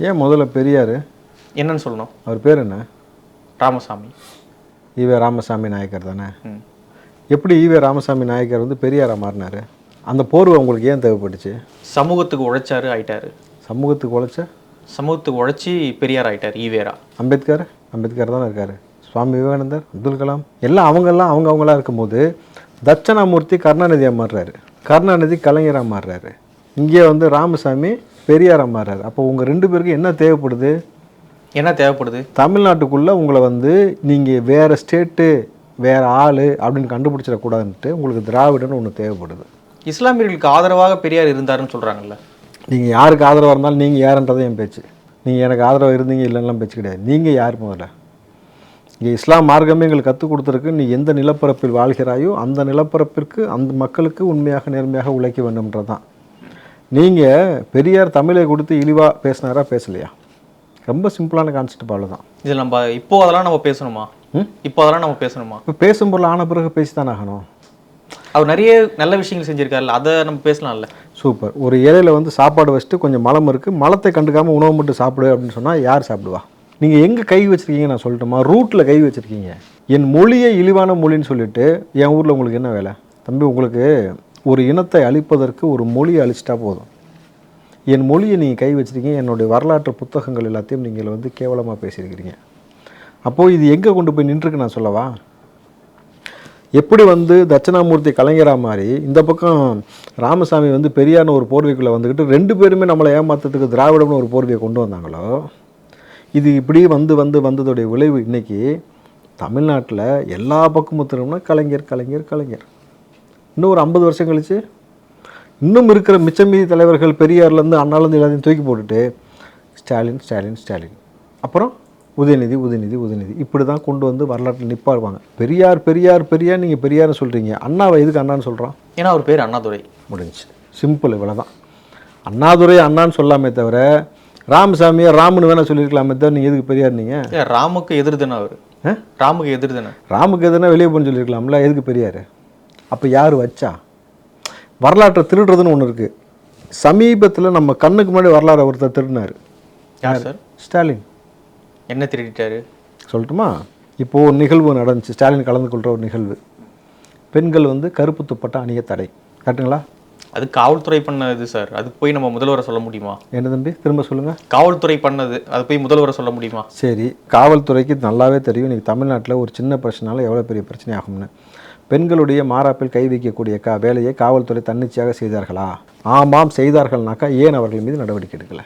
ஏன் முதல்ல பெரியார்? என்னன்னு சொல்லணும். அவர் பேர் என்ன? ராமசாமி. ஈவே ராமசாமி நாயக்கர் தானே. எப்படி ஈவே ராமசாமி நாயக்கர் வந்து பெரியாரா மாறினாரு? அந்த போர்வை உங்களுக்கு ஏன் தேவைப்பட்டுச்சு? சமூகத்துக்கு உழைச்சாரு ஆயிட்டாரு. சமூகத்துக்கு உழைச்ச? சமூகத்துக்கு உழைச்சி பெரியார் ஆயிட்டார் ஈவேரா அம்பேத்கர்? அம்பேத்கர் தானே இருக்காரு. சுவாமி விவேகானந்தர் அப்துல் கலாம். எல்லாம் அவங்கெல்லாம் அவங்க அவங்களா இருக்கும்போது தட்சணாமூர்த்தி கருணாநிதியாக மாறுறாரு. கருணாநிதி கலைஞராக மாறுறாரு. இங்கே வந்து ராமசாமி பெரியாராக மாறுறாரு அப்போ உங்கள் ரெண்டு பேருக்கு என்ன தேவைப்படுது? என்ன தேவைப்படுது? தமிழ்நாட்டுக்குள்ளே உங்களை வந்து நீங்கள் வேறு ஸ்டேட்டு வேறு ஆள் அப்படின்னு கண்டுபிடிச்சிடக்கூடாதுன்ட்டு உங்களுக்கு திராவிடன்னு ஒன்று தேவைப்படுது. இஸ்லாமியர்களுக்கு ஆதரவாக பெரியார் இருந்தாருன்னு சொல்றாங்கல்ல. நீங்கள் யாருக்கு ஆதரவாக இருந்தாலும் நீங்கள் யாருன்றது என் பேச்சு. நீங்கள் எனக்கு ஆதரவாக இருந்தீங்க இல்லைன்னா பேச்சு கிடையாது. நீங்கள் யார் முதல்ல? இங்கே இஸ்லாம் மார்க்கமே எங்களுக்கு கற்றுக் கொடுத்துருக்கு. நீ எந்த நிலப்பரப்பில் வாழ்கிறாயோ அந்த நிலப்பரப்பிற்கு அந்த மக்களுக்கு உண்மையாக நேர்மையாக உழைக்க வேண்டும்ன்றது தான் நீங்கள் பெரியார் தமிழை கொடுத்து இழிவாக பேசினாரா பேசலையா? ரொம்ப சிம்பிளான கான்செப்ட் அவ்வளோதான் இதில் நம்ம இப்போ அதெல்லாம் நம்ம பேசணுமா? ம்? இப்போ அதெல்லாம் நம்ம பேசணுமா? இப்போ பேசும் பொருள் ஆன பிறகு பேசி தானே ஆகணும். அவர் நிறைய நல்ல விஷயங்கள் செஞ்சிருக்காருல்ல அதை நம்ம பேசலாம்ல. சூப்பர். ஒரு இலையில வந்து சாப்பாடு வச்சுட்டு கொஞ்சம் மலம் இருக்குது மலத்தை கண்டுக்காமல் உணவு மட்டும் சாப்பிடு அப்படின்னு சொன்னால் யார் சாப்பிடுவா? நீங்கள் எங்கே கை வச்சிருக்கீங்க நான் சொல்லட்டுமா? ரூட்டில் கை வச்சிருக்கீங்க. என் மொழியை இழிவான மொழின்னு சொல்லிட்டு என் ஊரில் உங்களுக்கு என்ன வேலை? தம்பி உங்களுக்கு ஒரு இனத்தை அழிப்பதற்கு ஒரு மொழியை அழிச்சிட்டா போதும். என் மொழியை நீங்கள் கை வச்சுருக்கீங்க என்னுடைய வரலாற்று புத்தகங்கள் எல்லாத்தையும் நீங்கள் வந்து கேவலமாக பேசியிருக்கிறீங்க. அப்போது இது எங்கே கொண்டு போய் நின்றுருக்கு நான் சொல்லவா? எப்படி வந்து தட்சிணாமூர்த்தி கலைஞராக மாதிரி இந்த பக்கம் ராமசாமி வந்து பெரியார்னு ஒரு போர்வைக்குள்ளே வந்துக்கிட்டு ரெண்டு பேருமே நம்மளை ஏமாத்துறதுக்கு திராவிடம்னு ஒரு போர்வையை கொண்டு வந்தாங்களோ? இது இப்படி வந்து வந்து வந்ததுடைய விளைவு இன்னைக்கு தமிழ்நாட்டில் எல்லா பக்கமும் திரும்பினா கலைஞர் கலைஞர் கலைஞர். இன்னும் ஒரு ஐம்பது வருஷம் கழிச்சு இன்னும் இருக்கிற மிச்சமீதி தலைவர்கள் பெரியார்லேருந்து அண்ணாலேருந்து எல்லாத்தையும் தூக்கி போட்டுட்டு ஸ்டாலின் ஸ்டாலின் ஸ்டாலின். அப்புறம் உதயநிதி உதயநிதி உதயநிதி. இப்படி தான் கொண்டு வந்து வரலாற்றில் நிப்பாடுவாங்க. பெரியார் பெரியார் பெரியார் நீங்கள் பெரியார்னு சொல்கிறீங்க அண்ணாவை எதுக்கு அண்ணான்னு சொல்கிறான் ஏன்னா அவர் பேர் அண்ணாதுரை. முடிஞ்சுச்சு. சிம்பிள் இவ்வளோ தான் அண்ணாதுரை அண்ணான்னு சொல்லாமே தவிர ராமசாமியை ராமனு வேணால் சொல்லியிருக்கலாமே தவிர நீங்கள் எதுக்கு பெரியார் நீங்கள் ராமுக்கு எதிர் தானே அவர்? ராமுக்கு எதிர் தானே ராமுக்கு எதுனா வெளியே போன்னு சொல்லியிருக்கலாம்ல எதுக்கு பெரியார்? அப்போ யார் வச்சா? வரலாற்றை திருடுறதுன்னு ஒன்று இருக்குது சமீபத்தில் நம்ம கண்ணுக்கு முன்னாடி வரலாறு ஒருத்தர் திருடினார். யார் சார்? ஸ்டாலின். என்ன திருடிட்டாரு? சொல்லட்டுமா? இப்போது ஒரு நிகழ்வு நடந்துச்சு. ஸ்டாலின் கலந்து கொள்கிற ஒரு நிகழ்வு. பெண்கள் வந்து கருப்பு துப்பட்டா அணிய தடை. கரெக்டுங்களா அது காவல்துறை பண்ணது சார். அது போய் நம்ம முதல்வரை சொல்ல முடியுமா? என்ன தம்பி? திரும்ப சொல்லுங்கள் காவல்துறை பண்ணது. அது போய் முதல்வரை சொல்ல முடியுமா? சரி. காவல்துறைக்கு நல்லாவே தெரியும். இன்றைக்கி தமிழ்நாட்டில் ஒரு சின்ன பிரச்சனால எவ்வளோ பெரிய பிரச்சனை ஆகும்னு. பெண்களுடைய மாறாப்பில் கை வைக்கக்கூடிய கா வேலையை காவல்துறை தன்னிச்சையாக செய்தார்களா? ஆமாம் செய்தார்கள்னாக்கா ஏன் அவர்கள் மீது நடவடிக்கை எடுக்கலை?